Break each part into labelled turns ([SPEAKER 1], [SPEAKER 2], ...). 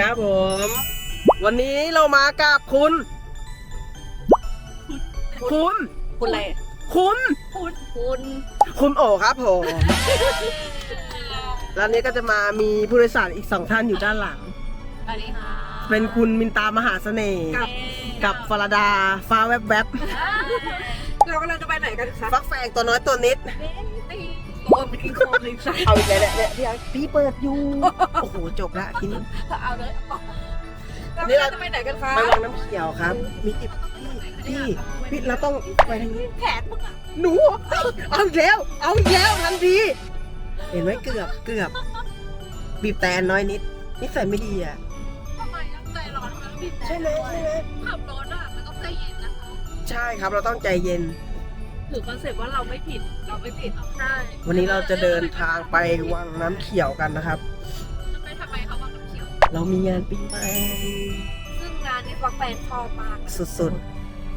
[SPEAKER 1] ครับผม วันนี้เรามากับคุณ คุณ
[SPEAKER 2] คุณอะไร
[SPEAKER 1] คุณ
[SPEAKER 2] คุณคุณ
[SPEAKER 1] คุณโอครับผมแล้วนี้ก็จะมามีผู้โดยสารอีกสองท่านอยู่ด้านหลัง
[SPEAKER 2] สวัสดีค่ะ
[SPEAKER 1] เป็นคุณมินตามหาเสน่ห์
[SPEAKER 2] กับ
[SPEAKER 1] กับฟาราดาฟ้าแวบแวบ
[SPEAKER 2] เรากำลังจะไปไหนกันคะ
[SPEAKER 1] ฟักแฟงตัวน้อยตัวนิด
[SPEAKER 2] โอ้เป็นอีกคนหนึ่งใช่
[SPEAKER 1] เอาอีกแล้วเนี่ยเนี่ยพี่เอาพี่เปิดอยู่ โอ้โห จบละทีนี้
[SPEAKER 2] เอาเลยเรา
[SPEAKER 1] นี่
[SPEAKER 2] กำ
[SPEAKER 1] เรา
[SPEAKER 2] ลังจะไปไหนกันคะ
[SPEAKER 1] ไปวังน้ำเขียวครับ มีติดพี่พี่ พี่เราต้องไปทางนี้
[SPEAKER 2] แขนมึงอะ
[SPEAKER 1] หนูเอาอีกแล้ว เอาอีกแล้วทันที เห็นไหมเกือบ เกือบ บีบแต่น้อยนิด นิสัยไม่ดีอะ
[SPEAKER 2] ทำไมต้องใจร้อนมันบิด
[SPEAKER 1] ใช่ไหมใช่ไหม
[SPEAKER 2] ขับรถอะมันต้องใจเย็นนะคะ
[SPEAKER 1] ใช่ครับ เราต้องใจเย็น
[SPEAKER 2] ถือคอนเซ็ปต์ว่าเราไม่ผิดเราไม่ผิดใช่
[SPEAKER 1] วันนี้เราจะเดินทางไปวังน้ำเขียวกันนะครับ
[SPEAKER 2] ทำไมทำไมเขาว่ากับเขียวเรา
[SPEAKER 1] เรามีงานปีใหม่
[SPEAKER 2] ซึ่งงานนี้ฟักแฟนชอบมาก
[SPEAKER 1] สุด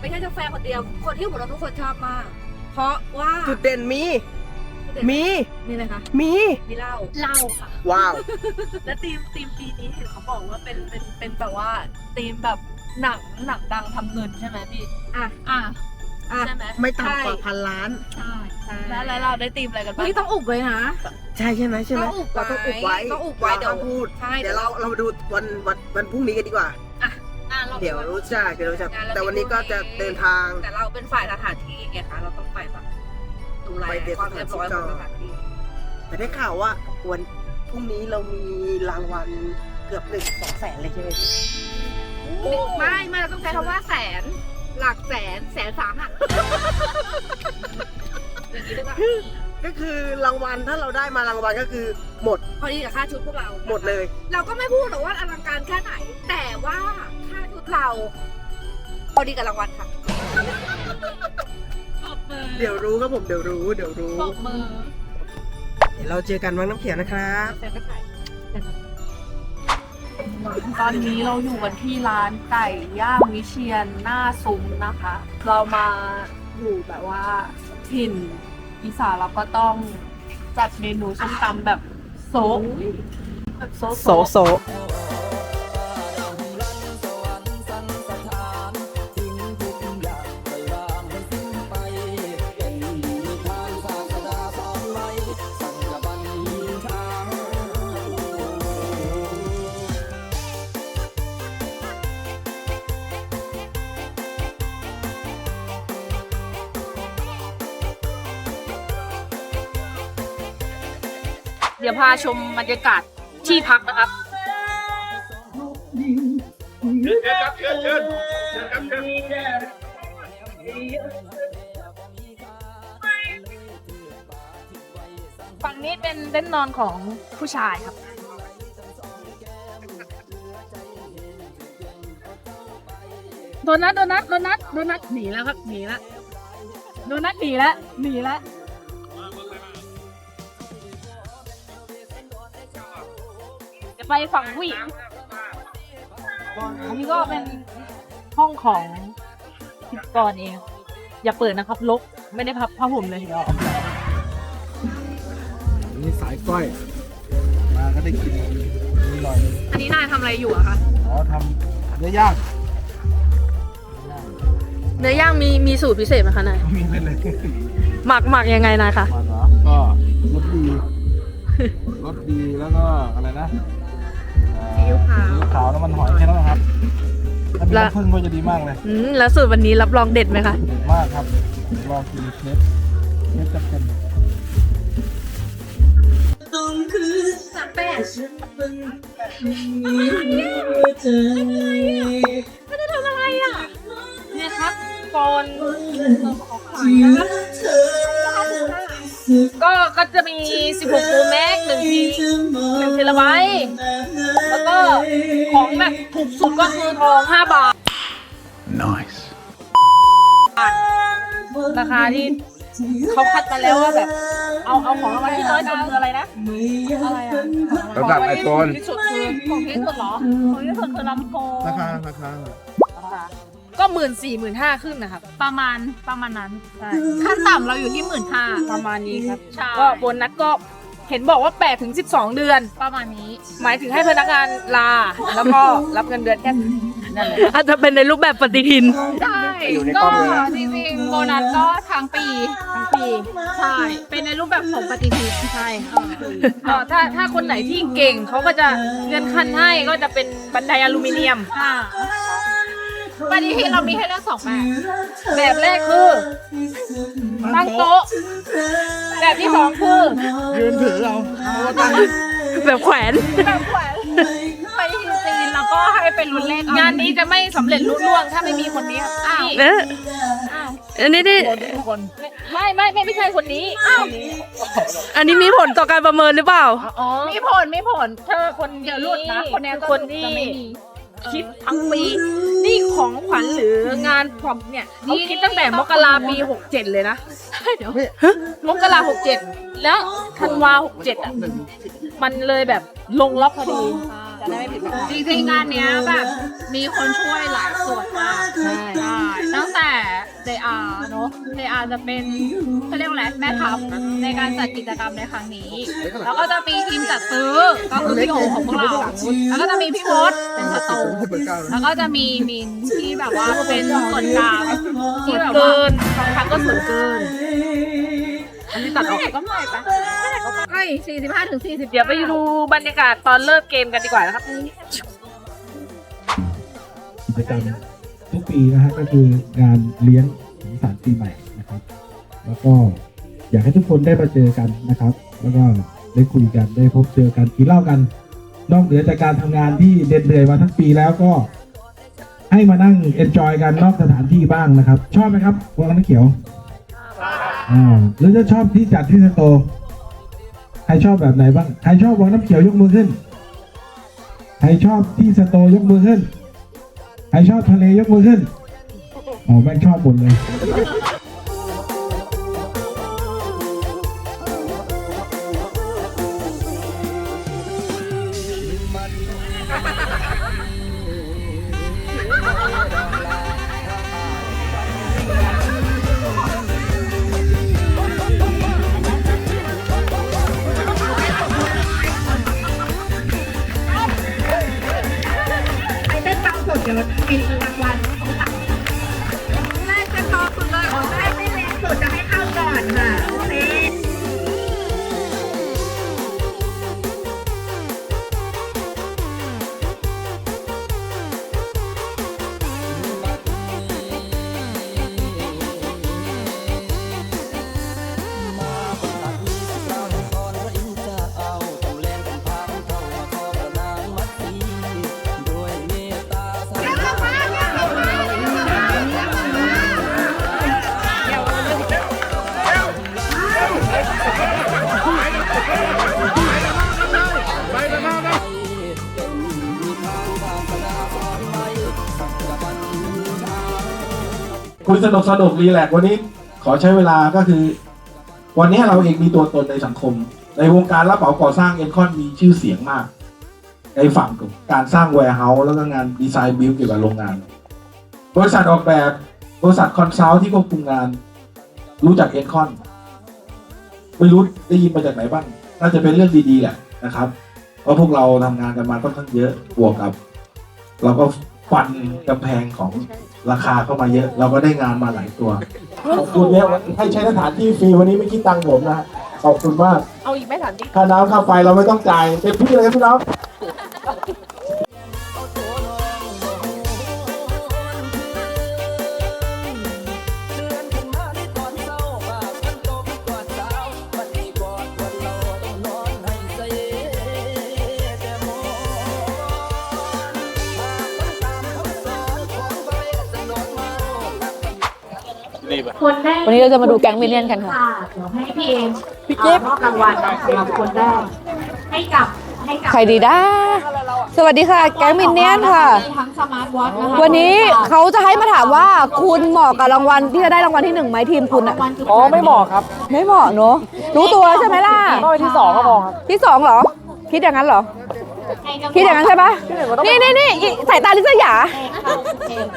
[SPEAKER 2] ไม่ใช่เจ้าแฟนคนเดียว คนที่หัวเราะทุกคนชอบมาก เพราะว่า
[SPEAKER 1] ๆ จุดเด่นมี มี
[SPEAKER 2] นี่เลยค่ะ
[SPEAKER 1] มี
[SPEAKER 2] มีเหล้าเหล้าค่ะ
[SPEAKER 1] ว้าว
[SPEAKER 3] และทีมทีมปีนี้เห็นเขาบอกว่าเป็นเป็นเป็นแบบว่าทีมแบบหนังหนังดังทำเงินใช่ไหมพี่
[SPEAKER 2] อะ
[SPEAKER 3] อะ
[SPEAKER 2] อะ
[SPEAKER 3] ใช่ไหม
[SPEAKER 1] ไม่ต่ำกว่าพันล้าน
[SPEAKER 3] ใช่
[SPEAKER 2] ใช่
[SPEAKER 3] แล้วแล้วเราได้ทีมอะไรกันบ้าง
[SPEAKER 2] เฮ้ยต้องอุบเลยนะ
[SPEAKER 1] ใช่ใช่ไหมใช่ไหม
[SPEAKER 2] ต้องอุบไว้
[SPEAKER 1] เราต้องอุบไว้
[SPEAKER 2] ต้องอุบไว้เดี๋ยว
[SPEAKER 1] ราห้ามพูด
[SPEAKER 2] ใช่
[SPEAKER 1] เดี๋ยวเราเรามาดูวันวันวันพรุ่งนี้กันดีกว่า
[SPEAKER 2] อะรา
[SPEAKER 1] เดี๋ยวรู้จักเดี๋ยวรู้จัก
[SPEAKER 2] งานเรา
[SPEAKER 1] แต่วันนี้ก็จะเดินทาง
[SPEAKER 2] แต่เราเป็นฝ่ายสถานที่ไงคะเราต้องไปแบบดูแล
[SPEAKER 1] ไปเตรียม
[SPEAKER 2] ความเรียบร้อยของ
[SPEAKER 1] ส
[SPEAKER 2] ส
[SPEAKER 1] ถานที่
[SPEAKER 2] ถานที่
[SPEAKER 1] แต่ได้ข่าวว่าวันพรุ่งนี้เรามีรางวัลเกือบหนึ่งสองแสนเลยใช่ไหมพี่
[SPEAKER 2] ไม่ไม่เราต้องใช้คำว่าแสน หลักแสนแสนสามอะอย่างนี้เลยป่ะ
[SPEAKER 1] ก็คือรางวัลถ้าเราได้มารางวัลก็คือหมด
[SPEAKER 2] พอดีกับค่าชุดพวกเรา
[SPEAKER 1] หมดเลย
[SPEAKER 2] เราก็ไม่พูดหรอกว่าอลังการแค่ไหน แต่ว่าค่าชุดเราพอดีกับรางวัลค่ะ
[SPEAKER 3] ปรบมือ
[SPEAKER 1] เดี๋ยวรู้ครับผมเดี๋ยวรู้ เดี๋ยวรู้
[SPEAKER 3] ปรบมือ
[SPEAKER 1] เดี๋ยวเราเจอกันวังน้ำเขียวนะครับ
[SPEAKER 2] แสนก็ขาย
[SPEAKER 3] ตอนนี้เราอยู่กันที่ร้านไก่ย่างวิเชียนหน้าซุ้มนะคะ เรามาอยู่แบบว่าถิ่นอีสานเราก็ต้องจัดเมนูส้มตำแบบโซะแบบโซะ
[SPEAKER 1] โสโส
[SPEAKER 3] เดี๋ยวพาชมบรรยากาศที่พักนะครับ
[SPEAKER 4] เชิญครับเชิญเชิญเชิญครับเชิญ
[SPEAKER 3] ฝั่งนี้เป็นเต้นท์นอนของผู้ชายครับ โดนัทโดนัทโดนัทโดนัทหนีแล้วครับหนีแล้วโดนัทหนีแล้วหนีแล้ว ไปฝั่งผู้หญิงอันนี้ก็เป็นห้องของพิธีกรเอง อย่าเปิดนะครับลกไม่ได้พับผ้าห่มเลยเดี๋ยว
[SPEAKER 4] นี่สายก้อย มาก็ได้กินนิดหน่อย
[SPEAKER 3] อันนี้นายทำอะไรอยู่อะคะ
[SPEAKER 4] อ๋อทำเนื้อย่าง
[SPEAKER 3] เนื้อย่างมีมีสูตรพิเศษไหมคะนาย
[SPEAKER 4] มีไปเลย
[SPEAKER 3] หมักหมักยังไงนายคะ
[SPEAKER 4] มาเหรอก็รสดีรสดีแล้วก็อะไรนะซี อิ๊วขาวซีอิ๊วขาวแล้วมันหอยแค่นั้นนะครับถ้ามีน้ำผึ้งก็จะดีมากเลย
[SPEAKER 3] อืมแล้วสูตรวันนี้รับรองเด็ดไหมคะ
[SPEAKER 4] เด็ดมากครับเดี๋ยวลองกินเชฟเชฟจะเป็น
[SPEAKER 3] เนี่ยครับกอน ก็ก็จะมี 16 Pro Max หนึ่งทีหนึ่งเทราไบต์แล้วก็ของแบบถูกสุดก็คือทอง 5 บาท
[SPEAKER 4] nice
[SPEAKER 3] ราคาที่เขาคัดมาแล้วว่าแบบ เอาเอาของรางวัลที่น้อยสุดคืออะไรนะอะไรอะ
[SPEAKER 4] ระดับไอโฟน
[SPEAKER 3] ที่สุดคือของที่สุดเหรอของที่สุดคือลำโพง
[SPEAKER 4] ราคาราคา
[SPEAKER 3] ก็หมื่นสี่หมื่นห้าขึ้นนะครับประมาณประมาณนั้นใช่
[SPEAKER 5] ขั้นต่ำเราอยู่ที่หมื่นห้า
[SPEAKER 3] ประมาณนี้ครับ
[SPEAKER 5] ใช่
[SPEAKER 3] ก็โบนัสก็
[SPEAKER 5] เห็นบอกว่า8ถึง12เดือน
[SPEAKER 4] ประมาณนี้
[SPEAKER 5] หมายถึงให้พนักงานลา แล้วก็รับเงินเดือนแค่นั่นแหละ
[SPEAKER 6] อาจจะเป็นในรูปแบบปฏิทิน
[SPEAKER 4] ใช่
[SPEAKER 7] อยู่ในกล้
[SPEAKER 4] ก็
[SPEAKER 7] องเลยนะ
[SPEAKER 4] จริงๆโบนัสก็ทั้งปีทั้งปี ใช่เป็นในรูปแบบของปฏิทินใช่ค่ะ
[SPEAKER 5] เอ่อถ้าถ้าคนไหนที่เก่งเขาก็จะเงินคันให้ก็จะเป็นบันไดอลูมิเนียม
[SPEAKER 4] ค่ะ ปฏิทินเรามีให้เลือกสองแบบ
[SPEAKER 5] แบบแรกคือตั้งโต๊ะ แบบที่สองคือ
[SPEAKER 7] ยืนถือเอา
[SPEAKER 6] แบบแขวน
[SPEAKER 4] แบบแขวนปฏิทินจีนแล้วก็ให้เป็นรุ่นเลข
[SPEAKER 5] งานนี้จะไม่สำเร็จลุล่วงถ้าไม่มีคนนี้ครับนี่
[SPEAKER 6] เอ๊ะอันนี้นี่
[SPEAKER 5] ไม่ไม่ไม่ไม่ใช่คนนี้คนนี้
[SPEAKER 6] อันนี้มีผลต่อการประเมินหรือเปล่า
[SPEAKER 5] อ๋อ
[SPEAKER 4] มีผลมีผล
[SPEAKER 5] เธอคนนี้
[SPEAKER 4] เดี๋ยวหลุดนะคนเนี้ย
[SPEAKER 5] คือคนที่
[SPEAKER 4] จะไม่มี
[SPEAKER 5] คิดทั้งปี นี่ของขวัญหรืองานพรอมเนี่ยเขาคิดตั้งแต่มกราปีหกเจ็ดเลยนะเดี๋ยวมกราหกเจ็ดแล้วธันวาหกเจ็ดอะมันเลยแบบลงล็อกพอดี จะได้ไม่ผิดหวัง
[SPEAKER 4] จริงๆงานเนี้ยแบบมีคนช่วยหลายส่วนมาก
[SPEAKER 5] ใช่
[SPEAKER 4] ใช่ตั้งแต่ JR เนอะ JR จะเป็นเขาเรียกว่าอะไรแม่ทัพในการจัดกิจกรรมในครั้งนี้ แล้วก็จะมีทีมจัดซื้อก็คือพี่โอของพวกเราแล้วก็จะมีพี่มดเป็นสตูแล้วก็จะมีมินที่แบบว่าเป็นส่วนกลางที่แบบว่า
[SPEAKER 5] เกินบางครั้งก็ส่วนเกิน อันนี้ตัดออก
[SPEAKER 4] เท่าไหร่ก็ไม่ไปเท่าไหร่ก็ไม่สี่สิบห้าถึงสี่สิบ
[SPEAKER 5] เดี๋ยวไปดูบรรยากาศตอนเลิกเกมกันดีกว่านะครับ
[SPEAKER 8] กิจกรรมทุกปีนะฮะก็คืองานเลี้ยงสังสรรค์ปีใหม่นะครับ แล้วก็อยากให้ทุกคนได้มาเจอกันนะครับ แล้วก็ได้คุยกันได้พบเจอกันกินเหล้ากัน นอกเหนือจากการทำงานที่เด็ดเหนื่อยมาทั้งปีแล้วก็ ให้มานั่งเอนจอยกันนอกสถานที่บ้างนะครับ ชอบไหมครับวังน้ำเขียวอ่าหรือจะชอบที่จัดที่สโตร์ ใครชอบแบบไหนบ้าง ใครชอบวังน้ำเขียวยกมือขึ้น ใครชอบที่สโตยกมือขึ้น ใครชอบทะเลยกมือขึ้น อ๋อแม่งชอบหมดเลย
[SPEAKER 4] เดี๋ยวมีรางวัล คุ
[SPEAKER 7] ยสนุกสนุกรีแลกวันนี้ขอใช้เวลาก็คือ วันนี้เราเองมีตัวตนในสังคม ในวงการรับเหมาก่อสร้างเอ็นคอนมีชื่อเสียงมาก ในฝั่งของการสร้างแวร์เฮาส์แล้วก็งานดีไซน์บิลเกี่ยวกับโรงงาน บริษัทออกแบบบริษัทคอนซัลท์ที่ควบคุมงาน รู้จักเอ็นคอนไม่รู้ได้ยินมาจากไหนบ้างน่าจะเป็นเรื่องดีๆแหละนะครับเพราะพวกเราทำงานกันมาค่อนข้างเยอะบวกกับ เราก็ฟันกำแพงของ ราคาเข้ามาเยอะ เราก็ได้งานมาหลายตัว ขอบคุณเนี่ยให้ใช้สถานที่ฟรีวันนี้ไม่คิดตังค์ผมนะขอบคุณมาก
[SPEAKER 5] เอาอีกไหม่ถามจริง
[SPEAKER 7] ค่าน้ำค่าไฟเราไม่ต้องจ่ายเต็มที่เลยครับพี่น้อง
[SPEAKER 6] วันนี้เราจะมาดูแก๊งมิลเลียนกันค่ะ
[SPEAKER 4] ค่ะเดี๋ยวให้พี่เอ็มพี่เจ๊มอบรางวัลสำหรับคนแรกให้กับให้กับ
[SPEAKER 6] ใครดีด้าสวัสดีค่ะ แก๊งมินเนี่ยนค่ะ
[SPEAKER 4] มีทั้งสมาร์ทวอทนะคะ
[SPEAKER 6] วันนี้เขาจะให้มาถามว่าคุณเหมาะกับรางวัลที่จะได้รางวัลที่หนึ่งไหมทีมคุณอะ
[SPEAKER 5] อ๋อไม่เหมาะครับ
[SPEAKER 6] ไม่เหมาะเนอะรู้ตัวใช่ไหมล่ะ
[SPEAKER 5] ต้องไปที่สองก็พอครับ
[SPEAKER 6] ที่สองเหรอ คิดอย่างนั้นเหรอ คิดอย่างนั้นใช่ปะนี่นี่นี่อีสายตาลิซยา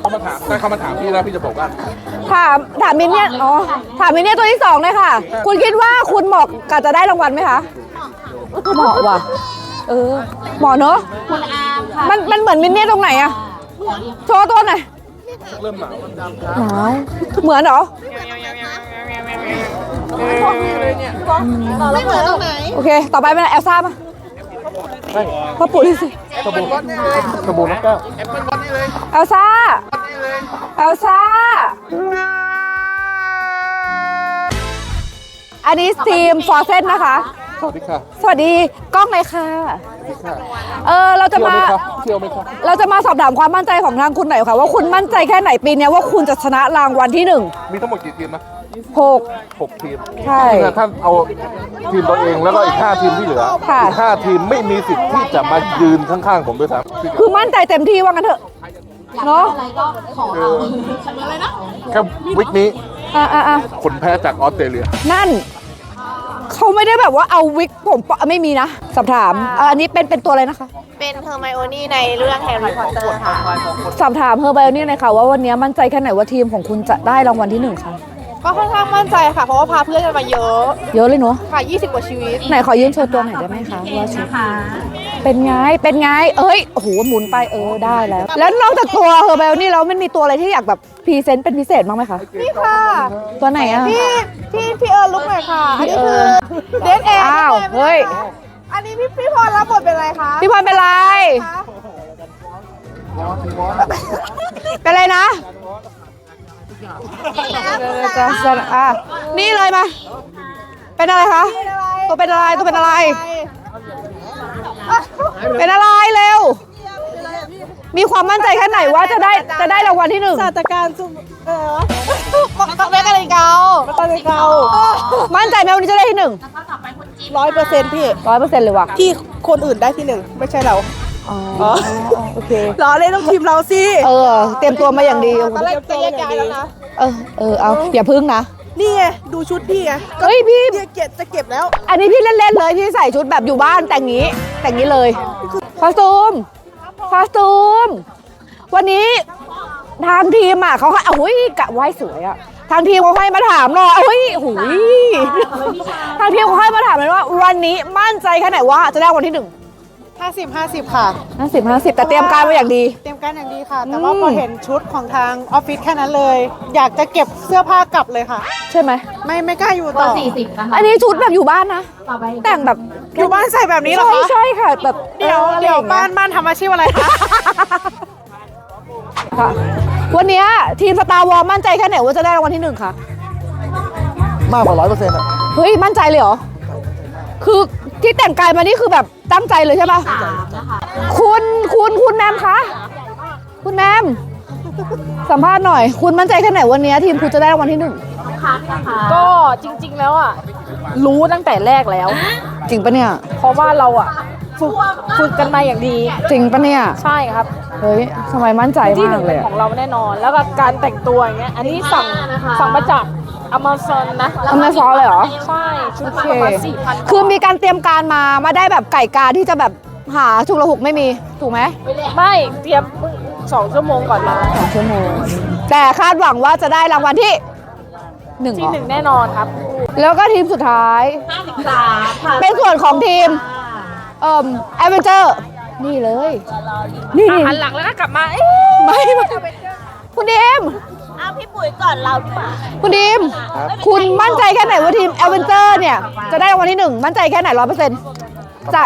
[SPEAKER 7] เขามาถามถ้าเขามาถามพี่แล้วพี่จะบอกว่า
[SPEAKER 6] ถามถามมินเนี่ยนอ๋อถามมินเนี่ยนตัวที่สองเลยค่ะ คุณคิดว่าคุณเหมาะกับจะได้รางวัลไหมคะเหมาะว่ะ เออเหมาะเนอะ
[SPEAKER 2] คุณอาร์มค่ะ
[SPEAKER 6] มันมันเหมือนมินเนี่ยตรงไหนอะโชว์ตัวหน่อยเริ่มหนาวหนาวเหมือนเหรอ
[SPEAKER 1] ไม่เหมือนตรงไหน
[SPEAKER 6] โอเค ต่อไปเป็นเอลซ่าป่ะ พ่อปู่ดิสิ
[SPEAKER 4] สบู่น้ำแก้ว
[SPEAKER 6] เอลซ่าเอลซ่า อันนี้ทีมฟอร์เซนนะคะ
[SPEAKER 4] สวัสดีค่ะ
[SPEAKER 6] สวัสดีกล้องเลยค่ะเออเราจะมา
[SPEAKER 4] เที่ยวไหมคะ
[SPEAKER 6] เราจะมาสอบถามความมั่นใจของทางคุณหน่อยค่ะ ว่าคุณมั่นใจแค่ไหนปีเนี้ยว่าคุณจะชนะรางวัลที่หนึ่ง
[SPEAKER 9] มีทั้งหมดกี่ทีมนะ
[SPEAKER 6] หก
[SPEAKER 9] หกทีม
[SPEAKER 6] ใช่
[SPEAKER 9] ถ้าท่านเอาทีมตัวเองแล้วก็อีกห้าทีมที่เหลือ
[SPEAKER 6] ค่ะ
[SPEAKER 9] อีกห้าทีมไม่มีสิทธิ์ที่จะมายืนข้างๆผมด้วยซ้ำ
[SPEAKER 6] คือมั่นใจเต็มที่ว่างั้นเถอะ เนาะ
[SPEAKER 9] แค่วิกนี้
[SPEAKER 6] อะอะอะ
[SPEAKER 9] ผลแพ้จากออสเตรเลีย
[SPEAKER 6] นั่น เขาไม่ได้แบบว่าเอาวิกผมปะไม่มีนะสอบถามอะอันนี้เป็นเป็นตัวอะไรนะคะ
[SPEAKER 3] เป็นเฮอร์ไมโอนี่ในเรื่องแฮร์รี่พอตเตอร์ค่ะ
[SPEAKER 6] สอบถามเฮอร์ไบโอนี่เลยค่ะว่าวันนี้มั่นใจแค่ไหนว่าทีมของคุณจะได้รางวัลที่หนึ่งคะ
[SPEAKER 3] ก็ค่อนข้างมั่นใจค่ะ เพราะว่าพาเพื่อนกันมาเยอะ
[SPEAKER 6] เยอะเลยเนาะ
[SPEAKER 3] ค่ะ 20 กว่าชีวิต
[SPEAKER 6] ไหนขอยืนโชว์ตัวหน่อยได้ไหมคะว่าชุดเป็นไง เป็นไง เอ้ย โอ้โห หมุนไป เออ ได้แล้ว แล้วนอกจากตัวเฮอร์ไบโอนี่แล้วมันมีตัวอะไรที่อยากแบบพรีเซนต์เป็นพิเศษบ้างไหมคะ
[SPEAKER 3] นี่ค่ะ
[SPEAKER 6] ตัวไหนอะ
[SPEAKER 3] พี่ พี่พี่เอิร์ลุกหน่อยค่ะ อันนี้คือเดนแอร์
[SPEAKER 6] อ้าว เฮ้ย
[SPEAKER 3] อันนี้พี่พี่พรรับบทเป็นอะไรคะ
[SPEAKER 6] พี่พรเป็นไร เป็นไรนะจะจะ อะนี่เลยมา เป็นอะไรคะ ตัวเป็นอะไร ตัวเป็นอะไร เป็นอะไรเร็ว มีความมั่นใจแค่ไหนว่าจะได้จะได้รางวัลที่หนึ่ง
[SPEAKER 3] ศาสตราการซุมเออแม่กันเลยเกาแม่กันเลยเกา
[SPEAKER 6] มั่นใจไหมวันนี้จะได้ที่หนึ่ง
[SPEAKER 3] ร้อยเปอร์เซ็นต์พี่
[SPEAKER 6] ร้อยเปอร์เซ็นต์เลยว่ะ
[SPEAKER 3] ที่คนอื่นได้ที่หนึ่งไม่ใช่เรา
[SPEAKER 6] อ๋อโอเค
[SPEAKER 3] ล้อเล่นต้องทีมเราสิ
[SPEAKER 6] เออ เตรียมตัวมาอย่างดี
[SPEAKER 3] ตอนแรกจะแยกย้ายแล้วนะ
[SPEAKER 6] เออเออเอาอย่าพึ่งนะ
[SPEAKER 3] นี่ไงดูชุดพี่ไง
[SPEAKER 6] เฮ้ยพี่
[SPEAKER 3] เนี่ยเก็บจะเก็บแล้ว
[SPEAKER 6] อันนี้พี่เล่นๆเลยพี่ใส่ชุดแบบอยู่บ้านแต่งงี้แต่งงี้เลยคอสตูมคอสตูม วันนี้ทางทีมอะเขาให้เอาหุยกะไว้สวยอะทางทีมเขาให้มาถามหน่อยเฮ้ยหุยทางทีมเขาให้มาถามเลยว่า วันนี้มั่นใจแค่ไหนว่าจะได้วันที่หนึ่ง
[SPEAKER 3] 50 50 ค่ะ
[SPEAKER 6] ห้าสิบห้าสิบแต่เตรียมการมาอย่างดี
[SPEAKER 3] เตรียมการอย่างดีค่ะ แต่ว่า
[SPEAKER 6] อืม
[SPEAKER 3] พอเห็นชุดของทางออฟฟิศแค่นั้นเลย อยากจะเก็บเสื้อผ้ากลับเลยค่ะ
[SPEAKER 6] ใช่ไหม
[SPEAKER 3] ไม่ไม่กล้าอยู่
[SPEAKER 2] เบอ
[SPEAKER 3] ต่อ
[SPEAKER 2] ร์สี่สิบนะคะ
[SPEAKER 6] อันนี้ชุดแบบอยู่บ้านนะ
[SPEAKER 2] ต่อไป
[SPEAKER 6] แต่งแบบ
[SPEAKER 3] อยู่บ้านใส่แบบนี้เหรอ
[SPEAKER 6] ใช่
[SPEAKER 3] คะ
[SPEAKER 6] ใช่ค่ะ แบบ
[SPEAKER 3] เดี๋ยว
[SPEAKER 6] อออะไร
[SPEAKER 3] เดี๋ยว
[SPEAKER 6] องงี้
[SPEAKER 3] บ้านบ้านทำอาชีพอะไรคะ
[SPEAKER 6] ค่ะ วันเนี้ยทีมสตาร์วอลมั่นใจแค่ไหนว่าจะได้รางวัลที่หนึ่งคะ
[SPEAKER 9] มากกว่าร้อยเปอร์เซ็นต์
[SPEAKER 6] เฮ้ย มั่นใจเลยเหรอ คือ ที่แต่งกายมานี่คือแบบตั้งใจเลยใช่ปะคุณคุณคุณแมมคะ คุณแมม สัมภาษณ์หน่อย คุณมั่นใจแค่ไหนวันเนี้ยทีมคุณจะได้รางวัลที่หนึ่ง
[SPEAKER 5] ก็จริง ๆ แล้วอะ รู้ตั้งแต่แรกแล้ว
[SPEAKER 6] จริงปะเนี่ย
[SPEAKER 5] เพราะว่าเราอะฝึกฝึกกันมาอย่างดี
[SPEAKER 6] จริงปะเนี่ย
[SPEAKER 5] ใช่ครับ
[SPEAKER 6] เฮ้ยทำไมมั่นใจ
[SPEAKER 5] ที่ห
[SPEAKER 6] มา
[SPEAKER 5] นึ่
[SPEAKER 6] ก
[SPEAKER 5] ง
[SPEAKER 6] เล
[SPEAKER 5] เป็น
[SPEAKER 6] ย
[SPEAKER 5] ข
[SPEAKER 6] อะ
[SPEAKER 5] องเราแน่นอน แล้วก็การแต่งตัวอย่างเงี้ย อันนี้สั่งสั่งมาจาก อเมซอนนะ
[SPEAKER 6] ทำไมซอเลยเหรอ
[SPEAKER 5] ใช่ชุด
[SPEAKER 6] โอเค
[SPEAKER 5] ประมาณสี่พัน
[SPEAKER 6] คือมีการเตรียมการมามาได้แบบไก่กาที่จะแบบหาฉุกละหุกไม่มีถูกไหม
[SPEAKER 5] ไม่เตรียมสองชั่วโมงก่อนมา
[SPEAKER 6] สองชั่วโมงแต่คาดหวังว่าจะได้รางวัลที่หนึ่งเหร
[SPEAKER 5] ที่
[SPEAKER 6] อ
[SPEAKER 5] หนึ่งแน่นอนครับ
[SPEAKER 6] แล้วก็ทีมสุดท้ายเป็นส่วนของทีม เอ่อแอดเวนเจอร์ นี่เลย นี่
[SPEAKER 5] หันหลังแล้วก็กลับมาเอ๊ะ
[SPEAKER 6] ไม่ไม่คุณดีม
[SPEAKER 3] เอาพี่ปุ๋ยก่อนเราดีกว่า
[SPEAKER 6] คุณดีม คุณมั่นใจแค่ไหนว่าทีมแอดเวนเจอร์เนี่ย จะได้รางวัลที่หนึ่งมั่นใจแค่ไหนร้อยเปอร์เซ็นต์จะ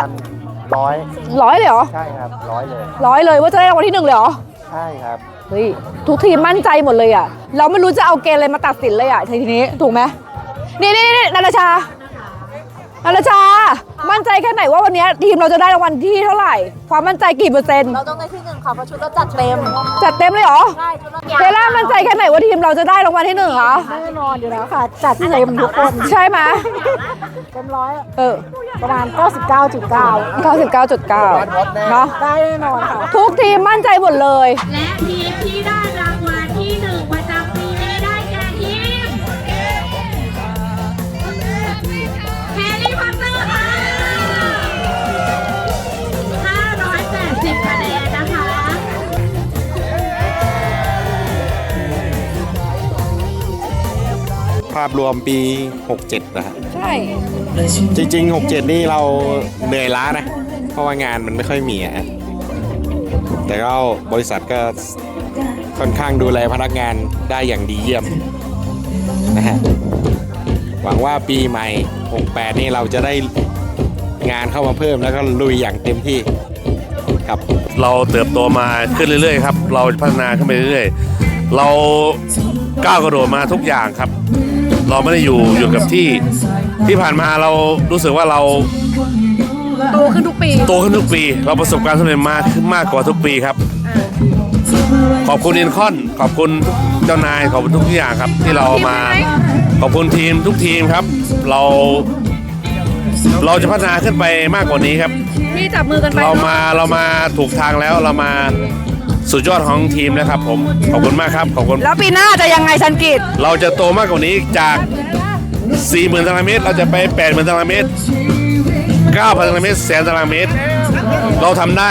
[SPEAKER 9] ร้อย
[SPEAKER 6] ร้อยเลยเหรอ
[SPEAKER 9] ใช่ครับร้อยเลย
[SPEAKER 6] ร้อยเลยว่าจะได้รางวัลที่หนึ่งเลยเหรอ
[SPEAKER 9] ใช่ครับ
[SPEAKER 6] เฮ้ยทุกทีมมั่นใจหมดเลยอะ เราไม่รู้จะเอาเกณฑ์อะไรมาตัดสินเลยอะทีนี้ถูกไหมนี่นี่นี่นาราชา นาราชา มั่นใจแค่ไหนว่าวันนี้ทีมเราจะได้รางวัลที่เท่าไหร่ ความมั่นใจกี่เปอร์เซ็นต์
[SPEAKER 3] เราต้องได้ที่หนึ่งค่ะเพราะชุดเราจัดเต็ม
[SPEAKER 6] จัดเต็มเลยเหรอ
[SPEAKER 3] ใช่ชุดเรา
[SPEAKER 6] เทล่ามั่นใจแค่ไหนว่าทีมเราจะได้รางวัลที่หนึ่งคะ
[SPEAKER 3] แน่นอนอยู่แล้วค่ะ จัดเต็มทุกคน
[SPEAKER 6] ใช่ไหม
[SPEAKER 3] เต็มร้อย
[SPEAKER 6] เออ
[SPEAKER 3] ประมาณ 99.9
[SPEAKER 6] 99.9เนาะ
[SPEAKER 3] ได้แน่นอนค่ะ
[SPEAKER 6] ทุกทีมมั่นใจหมดเลย
[SPEAKER 10] และทีมที่ได้รางวัล
[SPEAKER 9] พา
[SPEAKER 7] พรวมปี 67นะฮะ
[SPEAKER 6] ใช่
[SPEAKER 7] จริง ๆ 67 นี่เราเหนื่อยล้านะ เพราะว่างานมันไม่ค่อยมีอะฮะแต่ก็บริษัทก็ค่อนข้างดูแลพนักงานได้อย่างดีเยี่ยมนะฮะหวังว่าปีใหม่ 68 นี่เราจะได้งานเข้ามาเพิ่มแล้วก็ลุยอย่างเต็มที่ครับ
[SPEAKER 9] เราเติบโตมาขึ้นเรื่อยๆครับ เราพัฒนาขึ้นไปเรื่อยๆ เราก้าวกระโดดมาทุกอย่างครับ เราไม่ได้อยู่อยู่กับที่ที่ผ่านมาเรารู้สึกว่าเรา
[SPEAKER 5] โตขึ้นทุกปี
[SPEAKER 9] โตขึ้นทุกปี เราประสบการณ์สำเร็จมากขึ้นมากกว่าทุกปีครับ ขอบคุณอินคอน ขอบคุณเจ้านายขอบคุณทุกอย่างครับ ที่เรามา ขอบคุณทีมทุกทีมครับ เราเราจะพัฒนาขึ้นไปมากกว่านี้ครับ
[SPEAKER 5] พี่จับมือกันไป
[SPEAKER 9] เรามาเรามาถูกทางแล้วเรามา สุดยอดของทีมแล้วครับผม ขอบคุณมากครับ ขอบคุณ
[SPEAKER 6] แล้วปีหน้าจะยังไงชันกิจ
[SPEAKER 9] เราจะโตมากกว่านี้จาก 40,000ตารางเมตร เราจะไป 80,000ตารางเมตร 9,000ตารางเมตรแสนตารางเมตร เราทำได้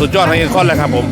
[SPEAKER 9] สุดยอดของเอคอนแล้วครับผม